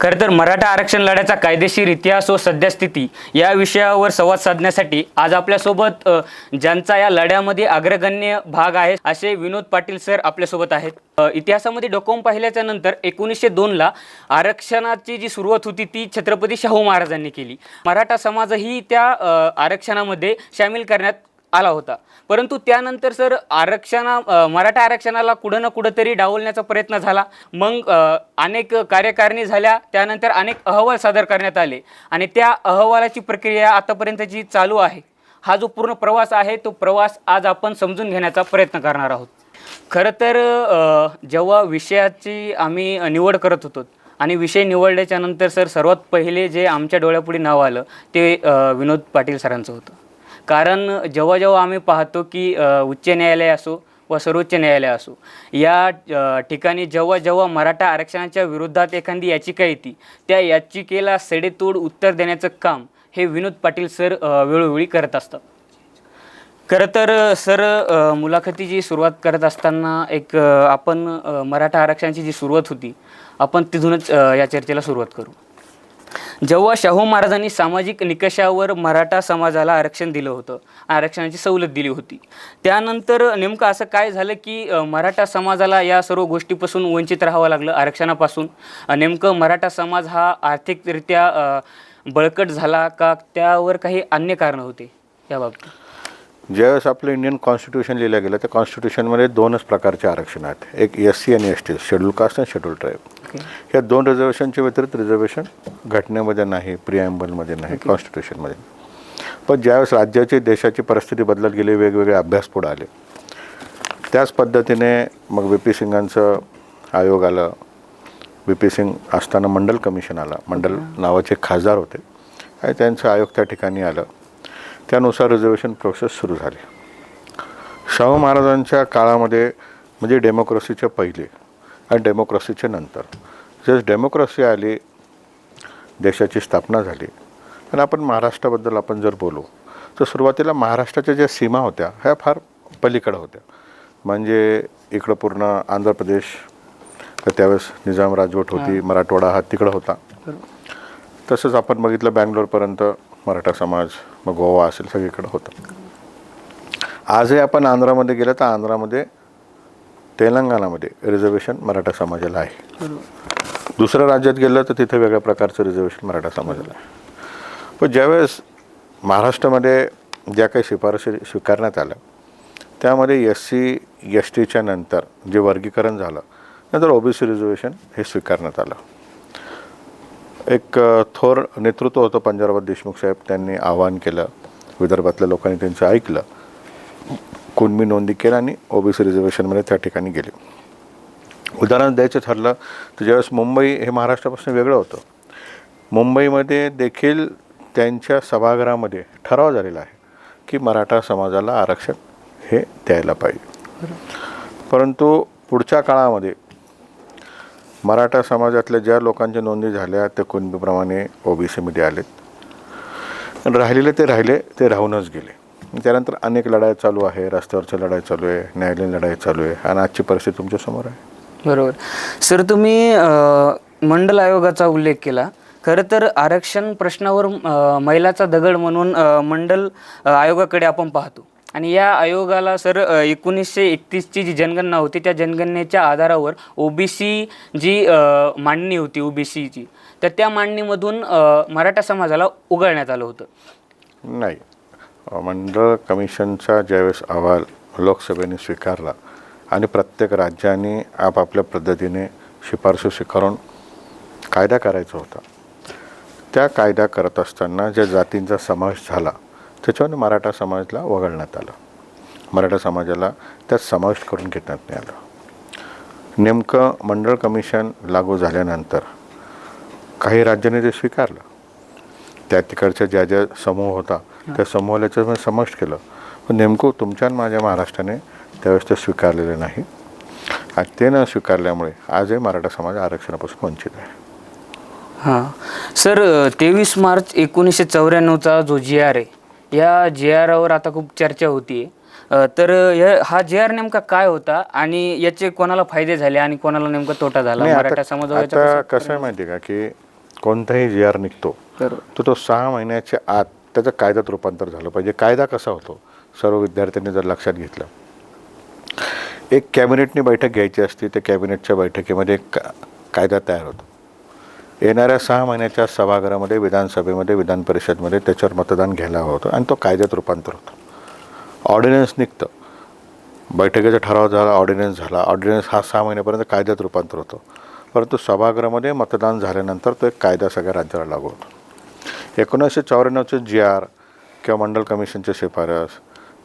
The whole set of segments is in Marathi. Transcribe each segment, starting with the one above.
खरं तर मराठा आरक्षण लढ्याचा कायदेशीर इतिहास व सद्यस्थिती या विषयावर संवाद साधण्यासाठी आज आपल्यासोबत ज्यांचा या लढ्यामध्ये अग्रगण्य भाग आहे असे विनोद पाटील सर आपल्यासोबत आहेत. इतिहासामध्ये डोकावून पाहिल्याच्या नंतर एकोणीसशे दोनला आरक्षणाची जी सुरुवात होती ती छत्रपती शाहू महाराजांनी केली. मराठा समाजही त्या आरक्षणामध्ये सामील करण्यात आला होता. परंतु त्यानंतर सर आरक्षणा मराठा आरक्षणाला कुठं ना कुठंतरी डावलण्याचा प्रयत्न झाला. मग अनेक कार्यकारिणी झाल्या. त्यानंतर अनेक अहवाल सादर करण्यात आले. आणि त्या अहवालाची प्रक्रिया आतापर्यंतची चालू आहे हा जो पूर्ण प्रवास आहे तो प्रवास आज आपण समजून घेण्याचा प्रयत्न करणार आहोत. खरं तर जेव्हा विषयाची आम्ही निवड करत होतो आणि विषय निवडल्याच्यानंतर सर सर्वात पहिले जे आमच्या डोळ्यापुढे नाव आलं ते विनोद पाटील सरांचं होतं. कारण जेव्हा जेव्हा आम्ही पाहतो की उच्च न्यायालय असो व सर्वोच्च न्यायालय असो या ठिकाणी जेव्हा जेव्हा मराठा आरक्षणाच्या विरोधात एखादी याचिका येते. त्या याचिकेला सडेतोड उत्तर देण्याचं काम हे विनोद पाटील सर वेळोवेळी करत असतात. खरं तर सर मुलाखतीची सुरुवात करत असताना एक आपण मराठा आरक्षणाची जी सुरुवात होती आपण तिथूनच या चर्चेला सुरुवात करू. जेव्हा शाहू महाराजांनी सामाजिक निकषावर मराठा समाजाला आरक्षण दिलं होतं आरक्षणाची सवलत दिली होती. त्यानंतर नेमकं असं काय झालं की मराठा समाजाला या सर्व गोष्टीपासून वंचित राहावं लागलं आरक्षणापासून? नेमकं मराठा समाज हा आर्थिकरित्या बळकट झाला का? त्यावर काही अन्य कारणं होते याबाबत ज्यावेळेस आपलं इंडियन कॉन्स्टिट्यूशन लिहिलं गेलं त्या कॉन्स्टिट्यूशनमध्ये दोनच प्रकारचे आरक्षण आहेत. एक एस सी आणि एस टी शेड्यूल कास्ट आणि शेड्यूल ट्राईब ओके या दोन रिझर्वेशनच्या व्यतिरिक्त रिझर्वेशन घटनेमध्ये नाही प्रिॲम्बलमध्ये नाही कॉन्स्टिट्यूशनमध्ये पण ज्यावेळेस राज्याची देशाची परिस्थिती बदलत गेली वेगवेगळे अभ्यास पुढे आले. त्याच पद्धतीने मग व्ही पी सिंगांचं आयोग आलं. व्ही पी सिंग असताना मंडल कमिशन आलं. मंडल नावाचे खासदार होते. आणि त्यांचं आयोग त्या ठिकाणी आलं. त्यानुसार रिझर्वेशन प्रोसेस सुरू झाली. शाहू महाराजांच्या काळामध्ये म्हणजे डेमोक्रेसीच्या पहिले आणि डेमोक्रेसीच्या नंतर. जस डेमोक्रेसी आली देशाची स्थापना झाली आणि आपण महाराष्ट्राबद्दल आपण जर बोलू तर सुरुवातीला महाराष्ट्राच्या ज्या सीमा होत्या ह्या फार पलीकडं होत्या. म्हणजे इकडं पूर्ण आंध्र प्रदेश तर त्यावेळेस निजाम राजवट होती मराठवाडा हा तिकडं होता. तसंच आपण बघितलं बँगलोरपर्यंत मराठा समाज मग गोवा असेल सगळीकडं होतं. आजही आपण आंध्रामध्ये गेलं तर आंध्रामध्ये तेलंगणामध्ये रिझर्वेशन मराठा समाजाला आहे. दुसऱ्या राज्यात गेलं तर तिथे वेगळ्या प्रकारचं रिझर्वेशन मराठा समाजाला आहे. पण ज्यावेळेस महाराष्ट्रामध्ये ज्या काही शिफारशी स्वीकारण्यात आल्या त्यामध्ये एस सी एस टीच्या नंतर जे वर्गीकरण झालं नंतर ओबीसी रिझर्वेशन हे स्वीकारण्यात आलं. एक थोर नेतृत्व होतं पंजाबराव देशमुख साहेब त्यांनी आवाहन केलं विदर्भातल्या लोकांनी त्यांचं ऐकलं. कुणबी नोंदी केलं आणि ओबीसी रिझर्वेशनमध्ये त्या ठिकाणी गेले. उदाहरण द्यायचं ठरलं तर ज्यावेळेस मुंबई हे महाराष्ट्रापासून वेगळं होतं. मुंबईमध्ये देखील त्यांच्या सभागृहामध्ये ठराव झालेला आहे की मराठा समाजाला आरक्षण हे द्यायला पाहिजे. परंतु पुढच्या काळामध्ये मराठा समाजातल्या ज्या लोकांच्या नोंदी झाल्या त्या कुणबीप्रमाणे ओबीसीमध्ये आलेत? राहिलेले ते राहिले ते राहूनच गेले. त्यानंतर अनेक लढाई चालू आहे रस्त्यावरच्या लढाई चालू आहे न्यायालयीन लढाई चालू आहे आणि आजची परिस्थिती तुमच्यासमोर आहे. बरोबर. सर तुम्ही मंडल आयोगाचा उल्लेख केला. खरं तर आरक्षण प्रश्नावर अ, मैलाचा दगड म्हणून मंडल आयोगाकडे आपण पाहतो. आणि या आयोगाला सर एकोणीसशे एकतीसची जी जनगणना होती त्या जनगणनेच्या आधारावर ओबीसी जी अ, मांडणी होती ओबीसीची तर त्या मांडणीमधून मराठा समाजाला उघडण्यात आलं होतं. नाही. मंडळ कमिशनचा ज्यावेळेस अहवाल लोकसभेने स्वीकारला आणि प्रत्येक राज्याने आपापल्या पद्धतीने शिफारशी स्वीकारून कायदा करायचा होता. त्या कायदा करत असताना ज्या जातींचा समावेश झाला त्याच्यावर मराठा समाजाला वगळण्यात आलं. मराठा समाजाला त्यात समावेश करून घेण्यात नाही आलं. नेमकं मंडळ कमिशन लागू झाल्यानंतर काही राज्यांनी ते स्वीकारलं. त्या तिकडच्या ज्या ज्या समूह होता त्या समूहाला याच्यामध्ये समाविष्ट केलं. पण नेमकं तुमच्या आणि माझ्या महाराष्ट्राने त्यावेळेस ते स्वीकारलेले नाही. आणि ते न स्वीकारल्यामुळे आजही मराठा समाज आरक्षणापासून वंचित आहे. हां. सर तेवीस मार्च एकोणीसशे चौऱ्याण्णवचा जो जी आर आहे या जी आरावर आता खूप चर्चा होती तर हा जी आर नेमका काय होता आणि याचे कोणाला फायदे झाले आणि कोणाला नेमका तोटा झाला मराठा आता कसा- आहे माहिती का की कोणताही जी आर निघतो तर तो सहा महिन्याच्या आत त्याचं कायद्यात रूपांतर झालं पाहिजे. कायदा कसा होतो? सर्व विद्यार्थ्यांनी जर लक्षात घेतलं. एक कॅबिनेटनी बैठक घ्यायची असते त्या कॅबिनेटच्या बैठकीमध्ये एक का कायदा तयार होतो. येणाऱ्या सहा महिन्याच्या सभागृहामध्ये विधानसभेमध्ये विधान परिषदमध्ये त्याच्यावर मतदान घ्यायला हवं होतं आणि तो कायद्यात रूपांतर होतो. ऑर्डिनन्स निघतं. बैठकीचा ठराव झाला ऑर्डिनन्स झाला. ऑर्डिनन्स हा सहा महिन्यापर्यंत कायद्यात रूपांतर होतो. परंतु सभागृहामध्ये मतदान झाल्यानंतर तो एक कायदा सगळ्या राज्याला लागू होतो. एकोणीसशे चौऱ्याण्णवचे जी आर किंवा मंडल कमिशनचे शिफारस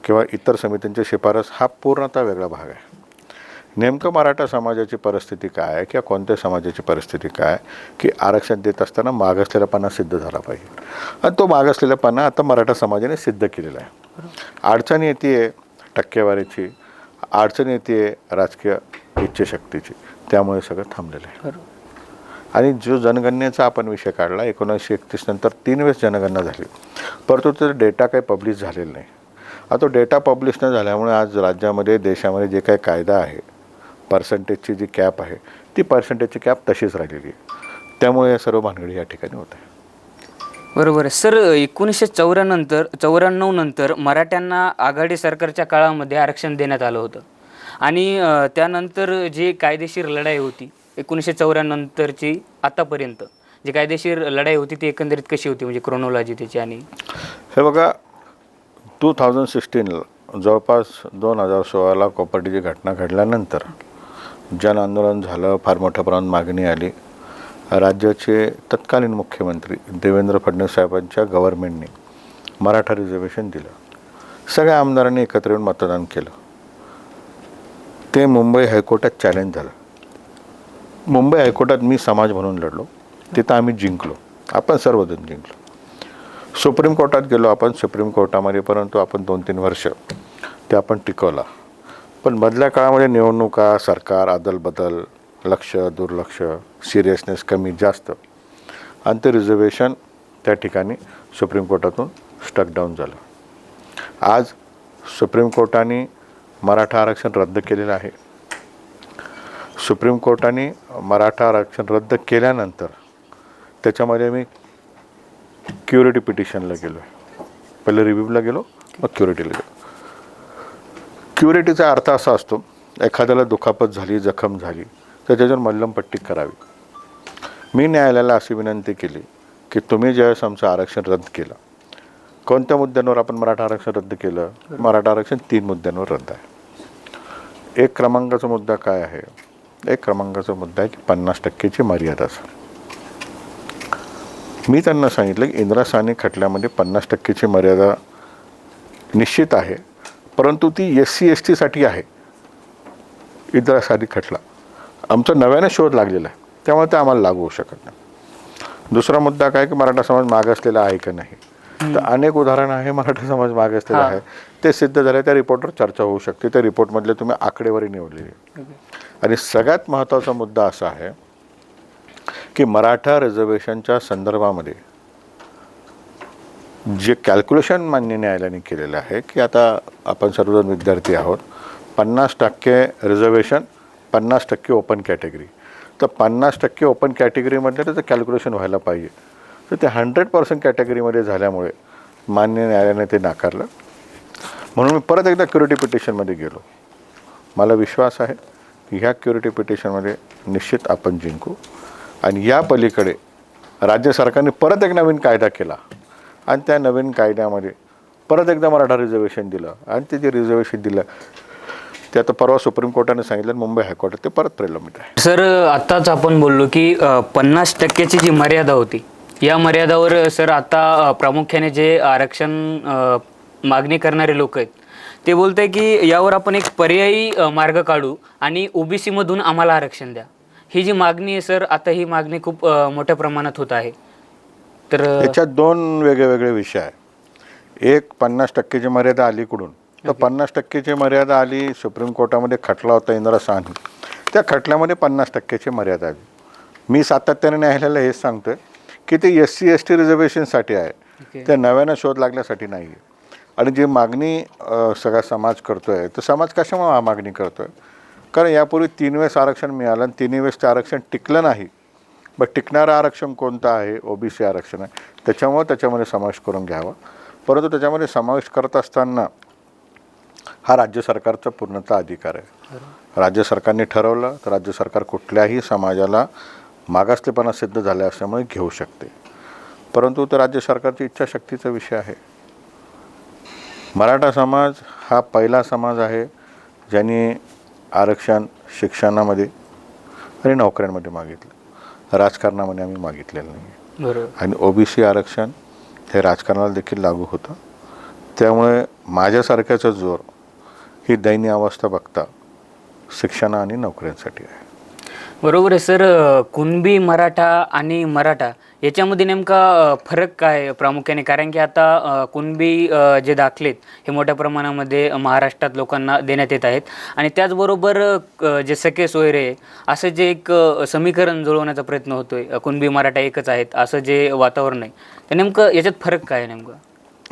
किंवा इतर समितींचे शिफारस हा पूर्णतः वेगळा भाग आहे. नेमकं मराठा समाजाची परिस्थिती काय आहे किंवा कोणत्या समाजाची परिस्थिती काय आहे की आरक्षण देत असताना मागासलेलापणा सिद्ध झाला पाहिजे? आणि तो मागासलेलापणा आता मराठा समाजाने सिद्ध केलेला आहे. अडचण येते आहे टक्केवारीची अडचण येते आहे राजकीय इच्छाशक्तीची. त्यामुळे सगळं थांबलेलं आहे. आणि जो जनगणनेचा आपण विषय काढला एकोणीसशे एकतीस नंतर तीन वेळेस जनगणना झाली. परंतु तो डेटा काही पब्लिश झालेला नाही. आता तो डेटा पब्लिश न झाल्यामुळे आज राज्यामध्ये देशामध्ये जे काही कायदा आहे पर्सेंटेजची जी कॅप आहे ती पर्सेंटेजची कॅप तशीच राहिलेली आहे. त्यामुळे या सर्व भानगडी या ठिकाणी होत आहे बरोबर आहे. सर एकोणीसशे चौऱ्यानंतर चौऱ्याण्णव नंतर मराठ्यांना आघाडी सरकारच्या काळामध्ये आरक्षण देण्यात आलं होतं. आणि त्यानंतर जी कायदेशीर लढाई होती एकोणीसशे चौऱ्यानंतरची आतापर्यंत जी कायदेशीर लढाई होती ती एकंदरीत कशी होती? म्हणजे क्रोनॉलॉजी त्याची आणि हे बघा टू थाउजंड सिक्स्टीनला जवळपास दोन हजार सोळाला कॉपर्टीची घटना घडल्यानंतर जन आंदोलन झालं फार मोठ्या प्रमाणात मागणी आली. राज्याचे तत्कालीन मुख्यमंत्री देवेंद्र फडणवीस साहेबांच्या गव्हर्नमेंटने मराठा रिझर्वेशन दिलं. सगळ्या आमदारांनी एकत्र येऊन मतदान केलं. ते मुंबई हायकोर्टात चॅलेंज झालं. मुंबई हायकोर्टात मी समाज म्हणून लढलो. तिथं आम्ही जिंकलो. आपण सर्वजण जिंकलो. सुप्रीम कोर्टात गेलो आपण सुप्रीम कोर्टामध्ये परंतु आपण दोन तीन वर्ष ते आपण टिकवला. पण मधल्या काळामध्ये निवडणुका सरकार अदलबदल लक्ष दुर्लक्ष सिरियसनेस कमी जास्त. आणि ते रिझर्वेशन त्या ठिकाणी सुप्रीम कोर्टातून स्टक डाऊन झालं. आज सुप्रीम कोर्टाने मराठा आरक्षण रद्द केलेलं आहे. सुप्रीम कोर्टाने मराठा आरक्षण रद्द केल्यानंतर त्याच्यामध्ये मी क्युरिटी पिटिशनला गेलो आहे. पहिले रिव्ह्यूला गेलो मग क्युरिटीला गेलो. क्युरिटीचा अर्थ असा असतो एखाद्याला दुखापत झाली जखम झाली तर त्याच्यावर मल्लमपट्टी करावी. मी न्यायालयाला अशी विनंती केली की तुम्ही ज्यावेळेस आमचं आरक्षण रद्द केलं कोणत्या मुद्द्यांवर आपण मराठा आरक्षण रद्द केलं? मराठा आरक्षण तीन मुद्द्यांवर रद्द आहे. एक क्रमांकाचा मुद्दा काय आहे? एक क्रमांकाचा मुद्दा आहे की पन्नास टक्केची मर्यादा मी त्यांना सांगितलं की इंदिरा साने खटल्यामध्ये पन्नास टक्केची मर्यादा निश्चित आहे परंतु ती एस सी एस टीसाठी आहे. इंदिरा साने खटला. आमचा नव्याने शोध लागलेला आहे. त्यामुळे ते आम्हाला लागू होऊ शकत नाही. दुसरा मुद्दा काय की मराठा समाज मागासलेला आहे का नाही? तर अनेक उदाहरणं आहे मराठा समाज मागासलेला. आहे. ते सिद्ध झाले त्या रिपोर्टवर चर्चा होऊ शकते. त्या रिपोर्टमधले तुम्ही आकडेवारी निवडलेली. आणि सगळ्यात महत्त्वाचा मुद्दा असा आहे की मराठा रिझर्वेशनच्या संदर्भामध्ये जे कॅल्क्युलेशन मान्य न्यायालयाने केलेलं आहे की आता आपण सर्वजण विद्यार्थी आहोत पन्नास टक्के रिझर्वेशन पन्नास टक्के ओपन कॅटेगरी तर पन्नास टक्के ओपन कॅटेगरीमधलं त्याचं कॅल्क्युलेशन व्हायला पाहिजे. तर ते हंड्रेड पर्सेंट कॅटेगरीमध्ये झाल्यामुळे मान्य न्यायालयाने ते नाकारलं. म्हणून मी परत एकदा क्युरिटी पिटिशनमध्ये गेलो. मला विश्वास आहे. ह्या क्युरिटी पिटिशनमध्ये निश्चित आपण जिंकू. आणि या पलीकडे राज्य सरकारने परत एक नवीन कायदा केला. आणि त्या नवीन कायद्यामध्ये परत एकदा मराठा रिझर्वेशन दिलं. आणि ते जे रिझर्वेशन दिलं ते आता परवा सुप्रीम कोर्टाने सांगितलं मुंबई हायकोर्टात ते परत प्रलंबित आहे. सर आत्ताच आपण बोललो की पन्नास टक्क्याची जी मर्यादा होती या मर्यादावर सर आता प्रामुख्याने जे आरक्षण मागणी करणारे लोक आहेत ते बोलत आहे की यावर आपण एक पर्यायी मार्ग काढू आणि ओबीसी मधून आम्हाला आरक्षण द्या. ही जी मागणी आहे सर आता ही मागणी खूप मोठ्या प्रमाणात होत आहे. तर अ, याच्यात दोन वेगळे वेगळे विषय आहे एक पन्नास टक्केची मर्यादा आली कुठून तर पन्नास टक्केची मर्यादा आली सुप्रीम कोर्टामध्ये खटला होता इंदिरा साहनी. त्या खटल्यामध्ये पन्नास टक्क्याची मर्यादा आली. मी सातत्याने न्यायालयाला हेच सांगतोय की ते एस सी एस टी रिझर्वेशनसाठी आहे. त्या नव्यानं शोध लागण्यासाठी नाही आहे आणि जे मागणी सगळा समाज करतो आहे तर समाज कशामुळे हा मागणी आहे कारण यापूर्वी तीन वेळेस आरक्षण मिळालं आणि तिन्ही वेळेस ते आरक्षण टिकलं नाही. बट टिकणारं आरक्षण कोणतं आहे? ओबीसी आरक्षण आहे. त्याच्यामुळं त्याच्यामध्ये समावेश करून घ्यावा. परंतु त्याच्यामध्ये समावेश करत असताना हा राज्य सरकारचा पूर्णतः अधिकार आहे. राज्य सरकारने ठरवलं तर राज्य सरकार कुठल्याही समाजाला मागासलेपणा सिद्ध झाल्या असल्यामुळे घेऊ शकते. परंतु तो राज्य सरकारची इच्छाशक्तीचा विषय आहे. मराठा समाज हा पहिला समाज आहे ज्यांनी आरक्षण शिक्षणामध्ये आणि नोकऱ्यांमध्ये मागितलं. राजकारणामध्ये आम्ही मागितलेलं नाही. बरोबर. आणि ओबीसी आरक्षण हे राजकारणाला देखील लागू होतं. त्यामुळे माझ्यासारख्याचा जोर ही दयनीय अवस्था बघता शिक्षण आणि नोकऱ्यांसाठी आहे. बरोबर आहे सर. कुणबी मराठा आणि मराठा याच्यामध्ये नेमका फरक काय आहे प्रामुख्याने? कारण की आता कुणबी जे दाखलेत हे मोठ्या प्रमाणामध्ये महाराष्ट्रात लोकांना देण्यात येत आहेत. आणि त्याचबरोबर जे सखे सोयरे असं जे एक समीकरण जुळवण्याचा प्रयत्न होतोय अ, कुणबी मराठा एकच आहेत असं जे वातावरण आहे तर नेमकं याच्यात फरक काय आहे नेमकं?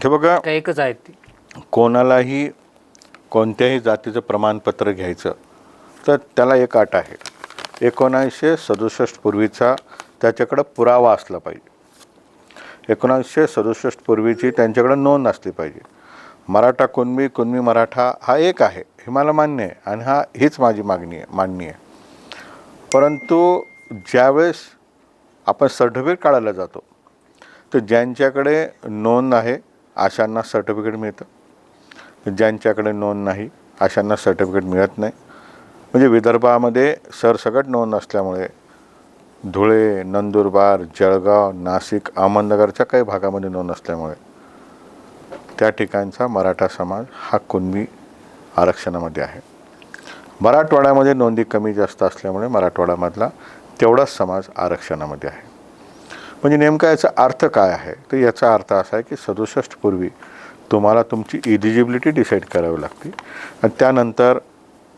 हे बघा काय एकच आहेत ते? कोणालाही कोणत्याही जातीचं प्रमाणपत्र घ्यायचं तर त्याला एक अट आहे. एकोणीसशे सदुसष्ट पूर्वीचा त्याच्याकडं पुरावा असला पाहिजे. एकोणीसशे सदुसष्ट पूर्वीची त्यांच्याकडं नोंद असली पाहिजे. मराठा कुणबी कुणबी मराठा हा एक आहे हे मला मान्य आहे आणि हा हीच माझी मागणी आहे मान्य आहे. परंतु ज्यावेळेस आपण सर्टिफिकेट काढायला जातो तर ज्यांच्याकडे नोंद आहे अशांना सर्टिफिकेट मिळतं. ज्यांच्याकडे नोंद नाही अशांना सर्टिफिकेट मिळत नाही. म्हणजे विदर्भामध्ये सरसकट नोंद असल्यामुळे धुळे नंदुरबार जळगाव नाशिक अहमदनगरच्या काही भागामध्ये नोंद असल्यामुळे त्या ठिकाणचा मराठा समाज हा कुणबी आरक्षणामध्ये आहे. मराठवाड्यामध्ये नोंदी कमी जास्त असल्यामुळे मराठवाड्यामधला तेवढाच समाज आरक्षणामध्ये आहे. म्हणजे नेमका याचा अर्थ काय आहे? तर याचा अर्थ असा आहे की सदुसष्ट पूर्वी तुम्हाला तुमची इलिजिबिलिटी डिसाईड करावी लागते आणि त्यानंतर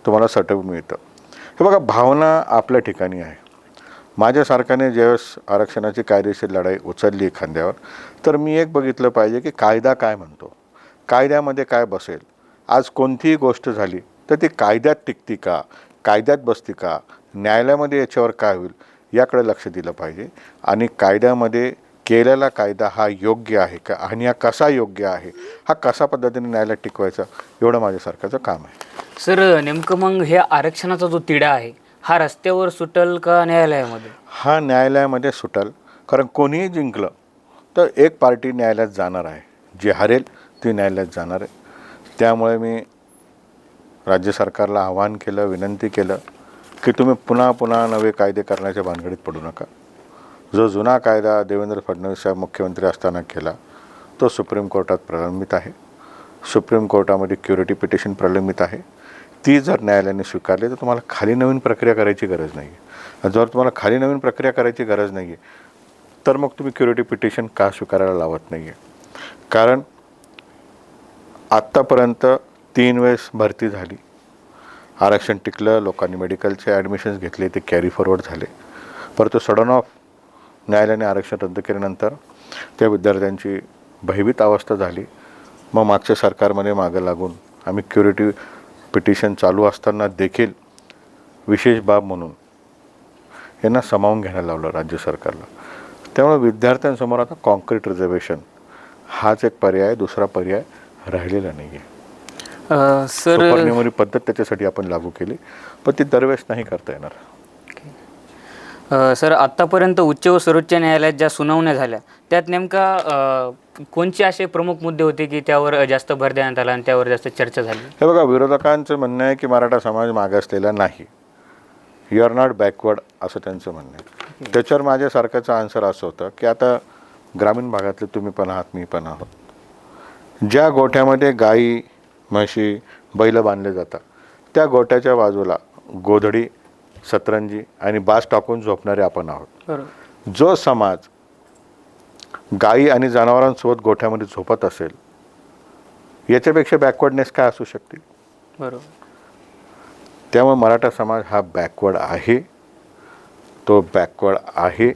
तुम्हाला सटप मिळतं. हे बघा भावना आपल्या ठिकाणी आहे. माझ्यासारख्याने ज्यावेळेस आरक्षणाची कायदेशीर लढाई उचलली खांद्यावर तर मी एक बघितलं पाहिजे की कायदा काय म्हणतो कायद्यामध्ये काय बसेल आज कोणतीही गोष्ट झाली तर ती कायद्यात टिकती का कायद्यात बसती का न्यायालयामध्ये याच्यावर काय होईल याकडे लक्ष दिलं पाहिजे. आणि कायद्यामध्ये केलेला कायदा हा योग्य आहे का आणि हा कसा योग्य आहे हा कसा पद्धतीने न्यायालयात टिकवायचा एवढं माझ्यासारख्याचं काम आहे. सर नेमकं मग हे आरक्षणाचा जो तिढा आहे हा रस्त्यावर सुटल का न्यायालयामध्ये? हा न्यायालयामध्ये सुटल. कारण कोणीही जिंकलं तर एक पार्टी न्यायालयात जाणार आहे. जी हरेल ती न्यायालयात जाणार आहे. त्यामुळे मी राज्य सरकारला आवाहन केलं विनंती केलं की तुम्ही पुन्हा पुन्हा नवे कायदे करण्याच्या भानगडीत पडू नका. जो जुना कायदा देवेंद्र फडणवीस साहेब मुख्यमंत्री असताना केला तो सुप्रीम कोर्टात प्रलंबित आहे. सुप्रीम कोर्टामध्ये क्युरिटी पिटिशन प्रलंबित आहे. ती जर न्यायालयाने स्वीकारली तर तुम्हाला खाली नवीन प्रक्रिया करायची गरज नाही आहे जर तुम्हाला खाली नवीन प्रक्रिया करायची गरज नाही आहे तर मग तुम्ही क्युरिटी पिटिशन का स्वीकारायला लावत नाही आहे कारण आत्तापर्यंत तीन वेळेस भरती झाली. आरक्षण टिकलं लोकांनी मेडिकलचे ॲडमिशन्स घेतले ते कॅरी फॉरवर्ड झाले. परंतु सडन ऑफ न्यायालयाने आरक्षण रद्द केल्यानंतर त्या विद्यार्थ्यांची भयभीत अवस्था झाली. मग मागच्या सरकारमध्ये मागं लागून आम्ही क्युरिटी पिटिशन चालू असताना देखील विशेष बाब म्हणून यांना सामावून घ्यायला लावलं राज्य सरकारला. त्यामुळे विद्यार्थ्यांसमोर आता कॉन्क्रीट रिझर्वेशन हाच एक पर्याय दुसरा पर्याय राहिलेला नाही आहे सर पद्धत त्याच्यासाठी आपण लागू केली पण ती दरवेळेस नाही करता येणार. सर आत्तापर्यंत उच्च व सर्वोच्च न्यायालयात ज्या सुनावण्या झाल्या त्यात नेमका कोणते असे प्रमुख मुद्दे होते की त्यावर जास्त भर देण्यात आला आणि त्यावर जास्त चर्चा झाली? हे बघा विरोधकांचं म्हणणं आहे की मराठा समाज मागासलेला नाही. यू आर नॉट बॅकवर्ड असं त्यांचं म्हणणं आहे. त्याच्यावर माझ्या सरकारचं आन्सर असं होतं की आता ग्रामीण भागातले तुम्ही पण आहात मी पण आहोत. ज्या गोठ्यामध्ये गाई म्हशी बैल बांधले जातात त्या गोठ्याच्या बाजूला गोधडी सतरंजी आणि बास टाकून झोपणारे आपण आहोत. जो समाज गायी आणि जनावरांसोबत गोठ्यामध्ये झोपत असेल याच्यापेक्षा बॅकवर्डनेस काय असू शकते? बरोबर. त्यामुळे मराठा समाज हा बॅकवर्ड आहे. तो बॅकवर्ड आहे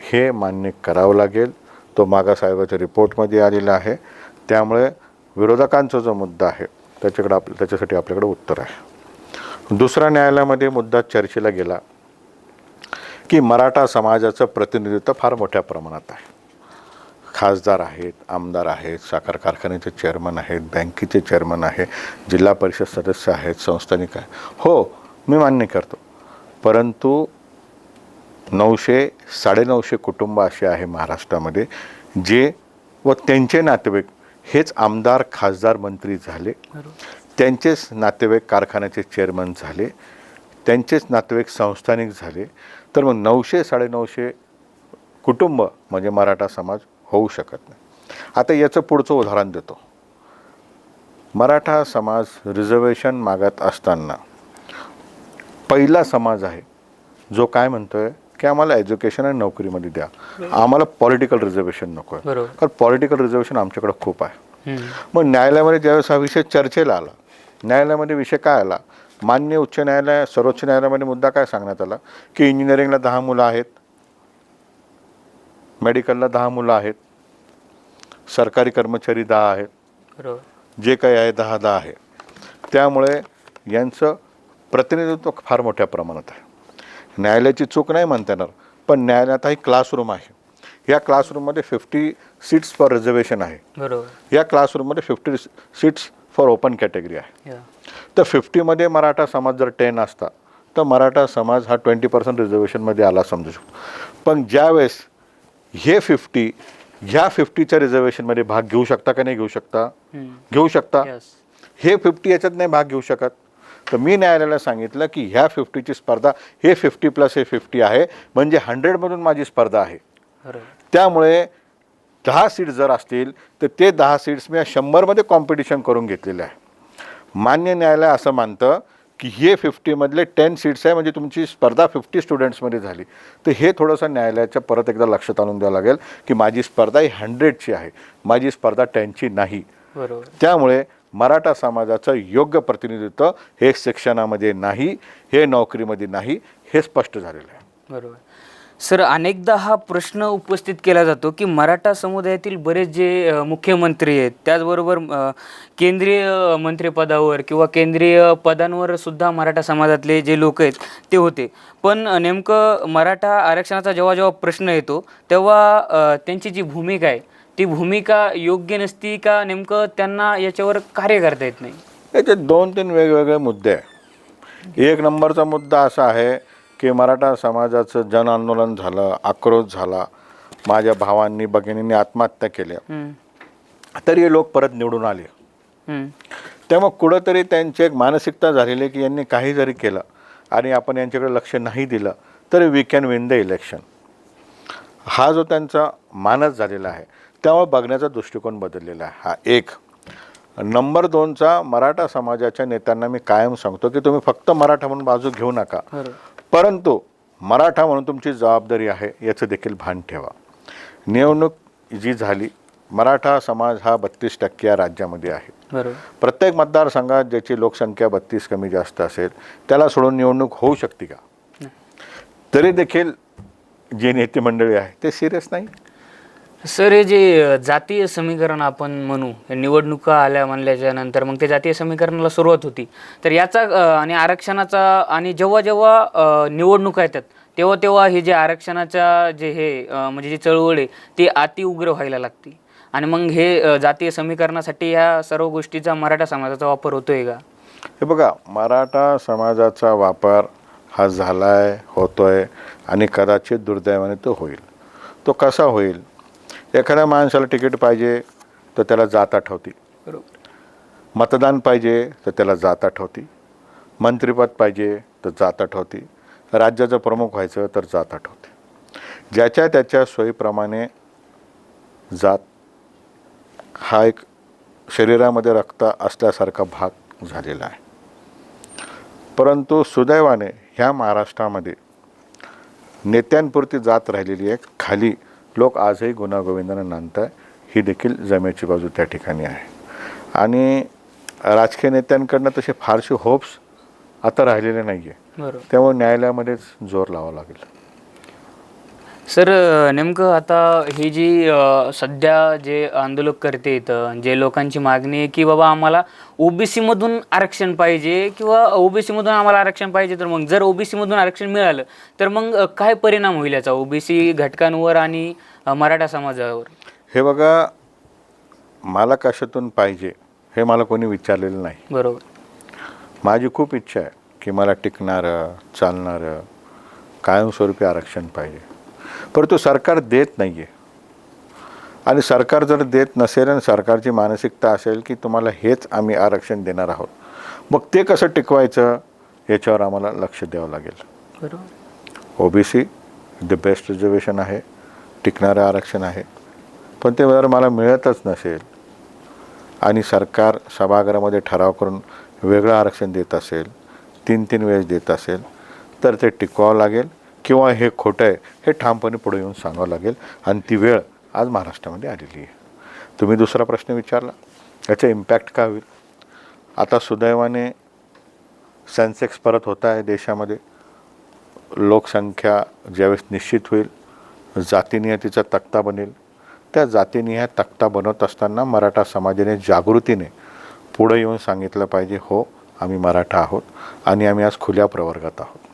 हे मान्य करावं लागेल. तो मागासाहेबाच्या रिपोर्टमध्ये आलेला आहे. त्यामुळे विरोधकांचा जो मुद्दा आहे त्याच्याकडे आप त्याच्यासाठी आपल्याकडे उत्तर आहे. दुसरा न्यायालयामध्ये मुद्दा चर्चेला गेला की मराठा समाजाचं प्रतिनिधित्व फार मोठ्या प्रमाणात आहे. खासदार आहेत आमदार आहेत साखर कारखान्याचे चेअरमन आहेत बँकेचे चेअरमन आहे जिल्हा परिषद सदस्य आहेत संस्थानिक आहे हो मी मान्य करतो. परंतु नऊशे साडेनऊशे कुटुंब असे आहे महाराष्ट्रामध्ये जे व त्यांचे नातेवाईक हेच आमदार खासदार मंत्री झाले. त्यांचेच नातेवाईक कारखान्याचे चेअरमन झाले त्यांचेच नातेवाईक संस्थानिक झाले. तर मग नऊशे साडेनऊशे कुटुंब म्हणजे मराठा समाज होऊ शकत नाही. आता याचं पुढचं उदाहरण देतो. मराठा समाज रिझर्वेशन मागत असताना पहिला समाज आहे जो काय म्हणतोय? की आम्हाला एज्युकेशन आणि नोकरीमध्ये द्या. आम्हाला पॉलिटिकल रिझर्वेशन नको आहे. कारण पॉलिटिकल रिझर्वेशन आमच्याकडे खूप आहे. मग न्यायालयामध्ये ज्यावेळेस हा विषय चर्चेला आला न्यायालयामध्ये विषय काय आला? मान्य उच्च न्यायालय सर्वोच्च न्यायालयामध्ये मुद्दा काय सांगण्यात आला? की इंजिनिअरिंगला दहा मुलं आहेत मेडिकलला दहा मुलं आहेत सरकारी कर्मचारी दहा आहेत जे काही आहे दहा दहा आहे. त्यामुळे यांचं प्रतिनिधित्व फार मोठ्या प्रमाणात आहे. न्यायालयाची चूक नाही म्हणता येणार पण न्यायालयात ही क्लासरूम आहे. या क्लासरूममध्ये फिफ्टी सीट्स फॉर रिझर्वेशन आहे. बरोबर. या क्लासरूममध्ये fifty seats for open category आहे. तर फिफ्टीमध्ये मराठा समाज जर टेन असता तर मराठा समाज हा ट्वेंटी पर्सेंट रिझर्वेशनमध्ये आला समजू शकतो. पण ज्यावेळेस हे फिफ्टी ह्या फिफ्टीच्या रिझर्वेशनमध्ये भाग घेऊ शकता का नाही घेऊ शकता? हम्म. घेऊ शकता. हे फिफ्टी याच्यात नाही भाग घेऊ शकत. तर मी न्यायालयाला सांगितलं की ह्या फिफ्टीची स्पर्धा हे फिफ्टी प्लस हे फिफ्टी आहे. म्हणजे हंड्रेडमधून माझी स्पर्धा आहे. त्यामुळे दहा सीट्स जर असतील तर ते दहा सीट्स मी या शंभरमध्ये कॉम्पिटिशन करून घेतलेलं आहे. मान्य न्यायालय असं मानतं की हे फिफ्टीमधले टेन सीट्स आहे म्हणजे तुमची स्पर्धा फिफ्टी स्टुडंट्समध्ये झाली. तर हे थोडंसं न्यायालयाच्या परत एकदा लक्षात आणून द्यावं लागेल की माझी स्पर्धा ही हंड्रेडची आहे माझी स्पर्धा टेनची नाही. बरोबर. त्यामुळे मराठा समाजाचं योग्य प्रतिनिधित्व हे शिक्षणामध्ये नाही हे नोकरीमध्ये नाही हे स्पष्ट झालेलं आहे. बरोबर. सर अनेकदा हा प्रश्न उपस्थित केला जातो की मराठा समुदायातील बरेच जे अ, मुख्यमंत्री आहेत त्याचबरोबर अ, केंद्रीय अ, मंत्रिपदावर किंवा केंद्रीय पदांवर सुद्धा मराठा समाजातले जे लोक आहेत ते होते. पण अ, नेमकं मराठा आरक्षणाचा जेव्हा जेव्हा प्रश्न येतो तेव्हा अ, त्यांची जी भूमिका आहे ती भूमिका योग्य नसती का नेमकं त्यांना याच्यावर कार्य करता येत नाही? याचे दोन तीन वेगवेगळे मुद्दे आहे एक नंबरचा मुद्दा असा आहे की मराठा समाजाचं जन आंदोलन झालं आक्रोश झाला माझ्या भावांनी भगिनींनी आत्महत्या केल्या. तरी हे लोक परत निवडून आले. त्यामुळे कुठंतरी त्यांची एक मानसिकता झालेली आहे की यांनी काही जरी केलं आणि आपण यांच्याकडे लक्ष नाही दिलं तरी we can win the election हा जो त्यांचा मानस झालेला आहे त्यामुळे बघण्याचा दृष्टिकोन बदललेला आहे. हा एक. नंबर दोनचा मराठा समाजाच्या नेत्यांना मी कायम सांगतो की तुम्ही फक्त मराठा म्हणून बाजू घेऊ नका. परंतु मराठा म्हणून तुमची जबाबदारी आहे याचं देखील भान ठेवा. निवडणूक जी झाली मराठा समाज हा बत्तीस टक्के या राज्यामध्ये आहे. प्रत्येक मतदारसंघात ज्याची लोकसंख्या बत्तीस कमी जास्त असेल त्याला सोडून निवडणूक होऊ शकते का? तरी देखील जे नेते मंडळी आहे ते सिरियस नाही. सर हे जे जातीय समीकरण आपण म्हणू हे निवडणुका आल्या म्हणल्याच्या नंतर मग ते जातीय समीकरणाला सुरुवात होती. तर याचा अ, आणि आरक्षणाचा आणि जेव्हा जेव्हा अ, निवडणुका येतात तेव्हा तेव्हा हे जे आरक्षणाच्या जे हे अ, म्हणजे जी चळवळ आहे ती अति उग्र व्हायला लागते. आणि मग हे अ, जातीय समीकरणासाठी ह्या सर्व गोष्टीचा मराठा समाजाचा वापर होतोय का? हे बघा मराठा समाजाचा वापर हा झालाय होतोय आणि कदाचित दुर्दैवाने तो होईल. तो कसा होईल? एखाद्या माणसाला तिकीट पाहिजे तर त्याला जात आठवती मतदान पाहिजे तर त्याला जात आठवती मंत्रिपद पाहिजे तर जात आठवती राज्याचं प्रमुख व्हायचं तर जात आठवते ज्याच्या त्याच्या सोयीप्रमाणे जात हा एक शरीरामध्ये रक्त असल्यासारखा भाग झालेला आहे. परंतु सुदैवाने ह्या महाराष्ट्रामध्ये नेत्यांपुरती जात राहिलेली आहे. खाली लोक आजही गुन्हागोविंदानं नांदत आहे ही देखील जमेची बाजू त्या ठिकाणी आहे. आणि राजकीय नेत्यांकडनं तसे फारसे होप्स आता राहिलेले नाही आहे त्यामुळे न्यायालयामध्येच जोर लावावा लागेल. सर नेमकं आता ही जी अ, सध्या जे आंदोलक करते इथं जे लोकांची मागणी आहे की बाबा आम्हाला ओबीसी मधून आरक्षण पाहिजे किंवा ओबीसी मधून आम्हाला आरक्षण पाहिजे तर मग जर ओबीसी मधून आरक्षण मिळालं तर मग अ, काय परिणाम होईल याचा ओबीसी घटकांवर आणि अ, मराठा समाजावर? हे बघा मला कशातून पाहिजे हे मला कोणी विचारलेलं नाही. बरोबर. माझी खूप इच्छा आहे की मला टिकणारं चालणारं कायमस्वरूपी आरक्षण पाहिजे. परंतु सरकार देत नाही आहे आणि सरकार जर देत नसेल आणि सरकारची मानसिकता असेल की तुम्हाला हेच आम्ही आरक्षण देणार आहोत मग ते कसं टिकवायचं याच्यावर आम्हाला लक्ष द्यावं लागेल. बरोबर. O B C the best reservation आहे टिकणारं आरक्षण आहे. पण ते जर मला मिळतच नसेल आणि सरकार सभागृहामध्ये ठराव करून वेगळं आरक्षण देत असेल तीन तीन वेळेस देत असेल तर ते टिकवावं लागेल. किंवा हे खोटं आहे हे ठामपणे पुढे येऊन सांगावं लागेल. आणि ती वेळ आज महाराष्ट्रामध्ये आलेली आहे. तुम्ही दुसरा प्रश्न विचारला याचा इम्पॅक्ट काय होईल? आता सुदैवाने सेन्सेक्स परत होत आहे देशामध्ये. लोकसंख्या ज्यावेळेस निश्चित होईल जातीनियतीचा तक्ता बनेल. त्या जातीनिहाय तक्ता बनवत असताना मराठा समाजाने जागृतीने पुढे येऊन सांगितलं पाहिजे हो आम्ही मराठा आहोत आणि आम्ही आज खुल्या प्रवर्गात आहोत.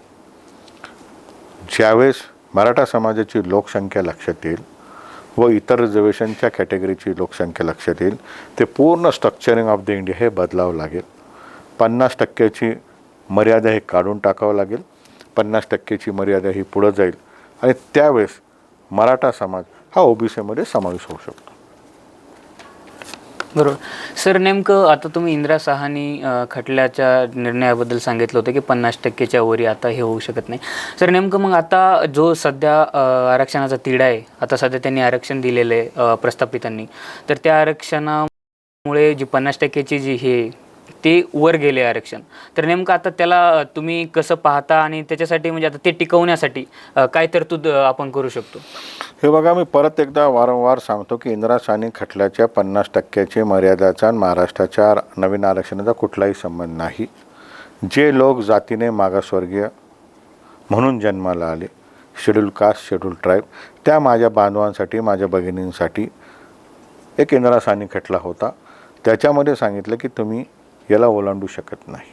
ज्यावेळेस मराठा समाजाची लोकसंख्या लक्षात येईल व इतर रिझर्वेशनच्या कॅटेगरीची लोकसंख्या लक्षात येईल ते पूर्ण स्ट्रक्चरिंग ऑफ द इंडिया हे बदलावं लागेल. पन्नास टक्क्याची मर्यादा हे काढून टाकावं लागेल पन्नास टक्क्याची मर्यादा ही पुढं जाईल आणि त्यावेळेस मराठा समाज हा ओबीसीमध्ये समावेश होऊ शकतो. बरोबर. सर नेमकं आता तुम्ही इंदिरा सहानी खटल्याच्या निर्णयाबद्दल सांगितलं होतं की पन्नास टक्केच्या वरी आता हे होऊ शकत नाही. सर नेमकं मग आता जो सध्या आरक्षणाचा तिढा आहे आता सध्या त्यांनी आरक्षण दिलेलं आहे प्रस्थापितांनी. तर त्या आरक्षणामुळे जी पन्नास टक्क्याची जी हे ते वर गेले आरक्षण. तर नेमकं आता त्याला तुम्ही कसं पाहता आणि त्याच्यासाठी म्हणजे आता ते टिकवण्यासाठी काय तरतूद आपण करू शकतो? हे बघा मी परत एकदा वारंवार सांगतो की इंदिरा साने खटल्याच्या पन्नास टक्क्याची मर्यादाचा आणि महाराष्ट्राच्या नवीन आरक्षणाचा कुठलाही संबंध नाही. जे लोक जातीने मागासवर्गीय म्हणून जन्माला आले शेड्यूल कास्ट शेड्यूल ट्राईब त्या माझ्या बांधवांसाठी माझ्या भगिनींसाठी एक इंदिरा साने खटला होता. त्याच्यामध्ये सांगितलं की तुम्ही याला ओलांडू शकत नाही.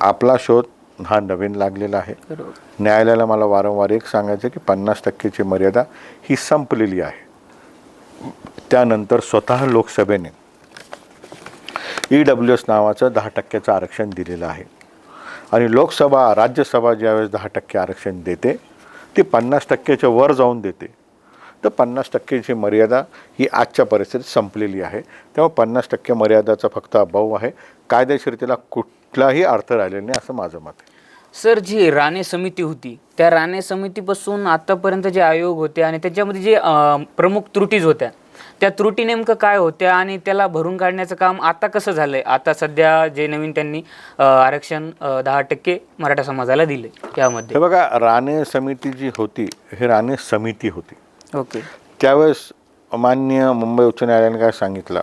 आपला शोध हा नवीन लागलेला आहे. न्यायालयाला मला वारंवार एक सांगायचं की पन्नास टक्केची मर्यादा ही संपलेली आहे. त्यानंतर स्वतः लोकसभेने ई डब्ल्यू एस नावाचं दहा टक्क्याचं आरक्षण दिलेलं आहे. आणि लोकसभा राज्यसभा ज्यावेळेस दहा टक्के आरक्षण देते ती पन्नास टक्क्याच्या वर जाऊन देते. तर पन्नास टक्केची मर्यादा ही आजच्या परिस्थितीत संपलेली आहे. तेव्हा पन्नास टक्के मर्यादाचा फक्त अभाव आहे. कायदेशीर तिला कुठलाही अर्थ राहिलेला नाही असं माझं मत आहे. सर जी राणे समिती होती त्या राणे समितीपासून आतापर्यंत जे आयोग होते आणि त्याच्यामध्ये जे प्रमुख त्रुटीज होत्या त्या त्रुटी नेमकं काय होत्या आणि त्याला भरून काढण्याचं काम आता कसं झालंय? आता सध्या जे नवीन त्यांनी आरक्षण दहा टक्के मराठा समाजाला दिले त्यामध्ये हे बघा राणे समिती जी होती हे राणे समिती होती. ओके. त्यावेळेस माननीय मुंबई उच्च न्यायालयाने काय सांगितलं?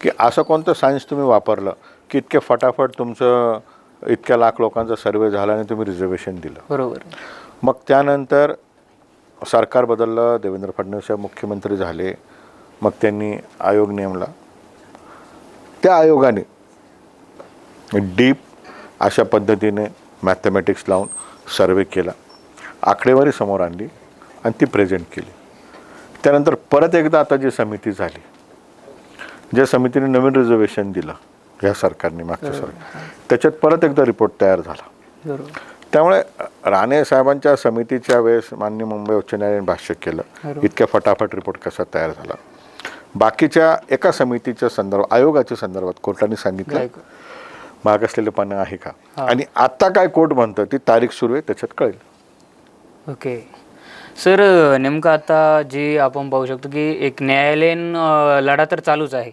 की असं कोणतं सायन्स तुम्ही वापरलं? की इतके फटाफट तुमचं इतक्या लाख लोकांचा सर्वे झाला आणि तुम्ही रिझर्वेशन दिलं. बरोबर. मग त्यानंतर सरकार बदललं देवेंद्र फडणवीस साहेब मुख्यमंत्री झाले मग त्यांनी आयोग नेमला. त्या आयोगाने डीप अशा पद्धतीने मॅथमॅटिक्स लावून सर्वे केला. आकडेवारी समोर आणली आणि ती प्रेझेंट केली. त्यानंतर परत एकदा आता जी समिती झाली ज्या समितीने नवीन रिझर्वेशन दिलं या सरकारने मागच्या सरकार त्याच्यात परत एकदा रिपोर्ट तयार झाला. त्यामुळे राणे साहेबांच्या समितीच्या वेळेस मान्य मुंबई उच्च न्यायालयाने भाष्य केलं. इतक्या फटाफट रिपोर्ट कसा तयार झाला. बाकीच्या एका समितीच्या संदर्भ आयोगाच्या संदर्भात कोर्टाने सांगितलं गायकवाड. माग असलेलं पानं आहे का. आणि आता काय कोर्ट म्हणतं ती तारीख सुरू आहे त्याच्यात कळेल. ओके. सर नेमकं आता जे आपण पाहू शकतो की एक न्यायालयीन अं, लढा तर चालूच आहे.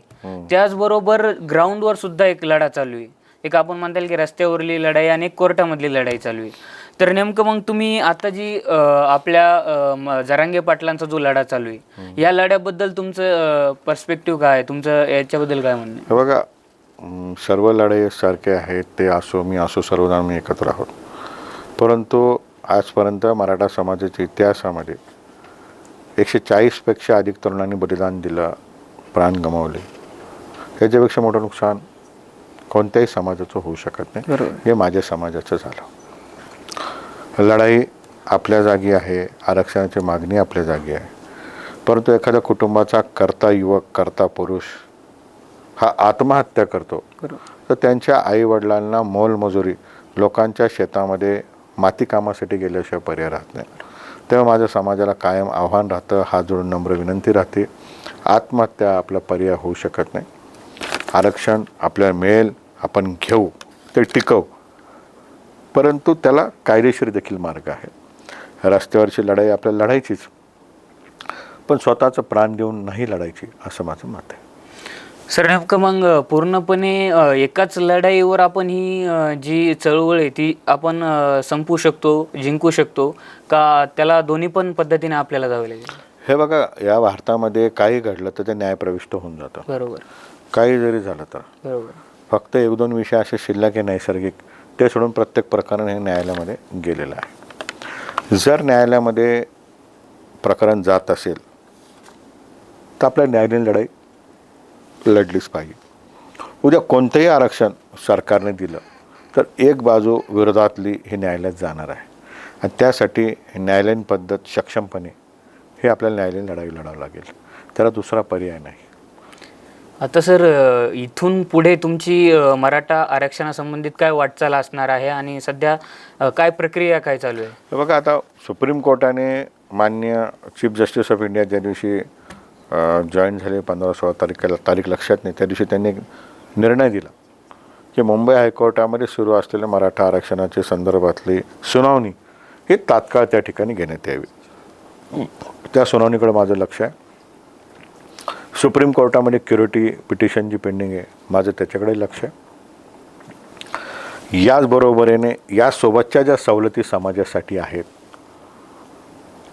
त्याचबरोबर ग्राउंडवर सुद्धा एक लढा चालू आहे. एक आपण म्हणता येईल की रस्त्यावरली लढाई आणि एक कोर्टामधली लढाई चालू आहे. तर नेमकं मग तुम्ही आता जी अं, आपल्या अं, म- जरांगे पाटलांचा जो लढा चालू आहे या लढ्याबद्दल तुमचं पर्स्पेक्टिव्ह काय आहे? तुमचं याच्याबद्दल काय म्हणणं आहे? हे बघा अं, सर्व लढाई सारखे आहेत ते असो मी असो सर्वजण मी एकत्र आहोत. परंतु आजपर्यंत मराठा समाजाच्या इतिहासामध्ये एकशे चाळीसपेक्षा अधिक तरुणांनी बलिदान दिलं प्राण गमावले. याच्यापेक्षा मोठं नुकसान कोणत्याही समाजाचं होऊ शकत नाही. हे माझ्या समाजाचं झालं. लढाई आपल्या जागी आहे आरक्षणाची मागणी आपल्या जागी आहे. परंतु एखाद्या कुटुंबाचा करता युवक करता पुरुष हा आत्महत्या करतो. तर त्यांच्या आईवडिलांना मोलमजुरी लोकांच्या शेतामध्ये माती कामासाठी गेल्याशिवाय पर्याय राहत नाही. तेव्हा माझ्या समाजाला कायम आव्हान राहतं हात जोडून नम्र विनंती राहते. आत्महत्या आपला पर्याय होऊ शकत नाही. आरक्षण आपल्याला मिळेल आपण घेऊ ते टिकवू. परंतु त्याला कायदेशीर देखील मार्ग आहे. रस्त्यावरची लढाई आपल्याला लढायचीच. पण स्वतःचं प्राण देऊन नाही लढायची असं माझं मत आहे. सर नेमकं मग पूर्णपणे अ, एकाच लढाईवर आपण ही अ, जी चळवळ आहे ती आपण अ, संपवू शकतो जिंकू शकतो का त्याला दोन्ही पण पद्धतीने आपल्याला जावे लागेल? हे बघा या भारतामध्ये काही घडलं तर ते न्यायप्रविष्ट होऊन जातं. बरोबर. काही जरी झालं तर. बरोबर. फक्त एक दोन विषय असे शिल्लक आहे नैसर्गिक ते सोडून प्रत्येक प्रकरण हे न्यायालयामध्ये गेलेलं आहे. जर न्यायालयामध्ये प्रकरण जात असेल तर आपल्या न्यायालयीन लढाई लढलीच पाहिजे. उद्या कोणतंही आरक्षण सरकारने दिलं तर एक बाजू विरोधातली हे न्यायालयात जाणार आहे. आणि त्यासाठी न्यायालयीन पद्धत सक्षमपणे हे आपल्याला न्यायालयीन लढाई लढावं लागेल. त्याला दुसरा पर्याय नाही. आता सर इथून पुढे तुमची मराठा आरक्षणासंबंधित काय वाटचाल असणार आहे? आणि सध्या काय प्रक्रिया काय चालू आहे? बघा आता सुप्रीम कोर्टाने मान्य चीफ जस्टिस ऑफ इंडिया ज्या दिवशी जॉईन झाले पंधरा सोळा तारखेला तारीख लक्षात नाही. त्या दिवशी त्यांनी निर्णय दिला की मुंबई हायकोर्टामध्ये सुरू असलेल्या मराठा आरक्षणाच्या संदर्भातली सुनावणी ही तात्काळ त्या ठिकाणी घेण्यात यावी. त्या सुनावणीकडे माझं लक्ष आहे. सुप्रीम कोर्टामध्ये क्युरिटी पिटिशन जी पेंडिंग आहे माझं त्याच्याकडे लक्ष आहे. याचबरोबरीने यासोबतच्या ज्या सवलती समाजासाठी आहेत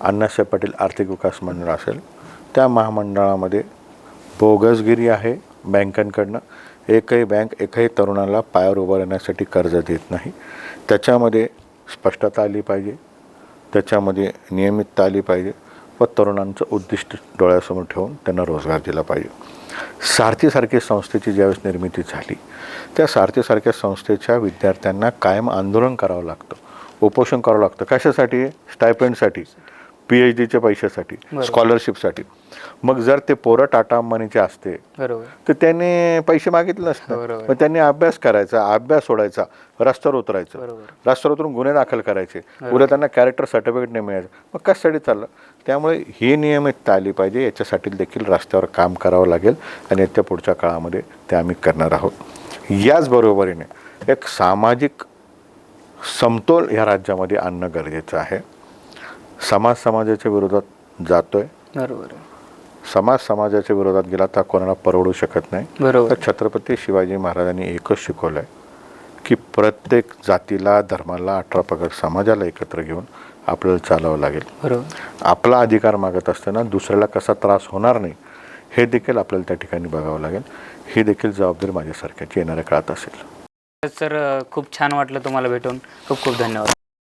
अण्णासाहेब पाटील आर्थिक विकास मंडळ असेल त्या महामंडळामध्ये बोगसगिरी आहे बँकांकडनं. एकही बँक एकही तरुणाला पायावर उभं राहण्यासाठी कर्ज देत नाही. त्याच्यामध्ये स्पष्टता आली पाहिजे. त्याच्यामध्ये नियमितता आली पाहिजे व तरुणांचं उद्दिष्ट डोळ्यासमोर ठेवून त्यांना रोजगार दिला पाहिजे. सारथीसारखी संस्थेची ज्यावेळेस निर्मिती झाली त्या सारथीसारख्या संस्थेच्या विद्यार्थ्यांना कायम आंदोलन करावं लागतं उपोषण करावं लागतं. कशासाठी? स्टायपेंडसाठी. पी एच डीच्या पैशासाठी. स्कॉलरशिपसाठी मग जर ते पोरं टाटा अंबानीचे असते तर त्यांनी पैसे मागितले नसते. मग त्यांनी अभ्यास करायचा अभ्यास सोडायचा रस्त्यावर उतरायचं रस्त्यावर उतरून गुन्हे दाखल करायचे. उद्या त्यांना कॅरेक्टर सर्टिफिकेट नाही मिळायचं. मग कशासाठी चाललं? त्यामुळे ही नियमितता आली पाहिजे. याच्यासाठी देखील रस्त्यावर काम करावं लागेल आणि येत्या पुढच्या काळामध्ये ते आम्ही करणार आहोत. याचबरोबरीने एक सामाजिक समतोल ह्या राज्यामध्ये आणणं गरजेचं आहे. समाज समाजाच्या विरोधात जातोय. बरोबर समाज समाजाच्या विरोधात गेला तर कोणाला परवडू शकत नाही. बरोबर. तर छत्रपती शिवाजी महाराजांनी एकच शिकवलं आहे की प्रत्येक जातीला धर्माला अठरा पगड समाजाला एकत्र घेऊन आपल्याला चालावं लागेल. बरोबर. आपला अधिकार मागत असताना दुसऱ्याला कसा त्रास होणार नाही हे देखील आपल्याला त्या ठिकाणी बघावं लागेल. ही देखील जबाबदारी माझ्यासारख्याची येणाऱ्या काळात असेल. सर खूप छान वाटलं तुम्हाला भेटून. खूप खूप धन्यवाद.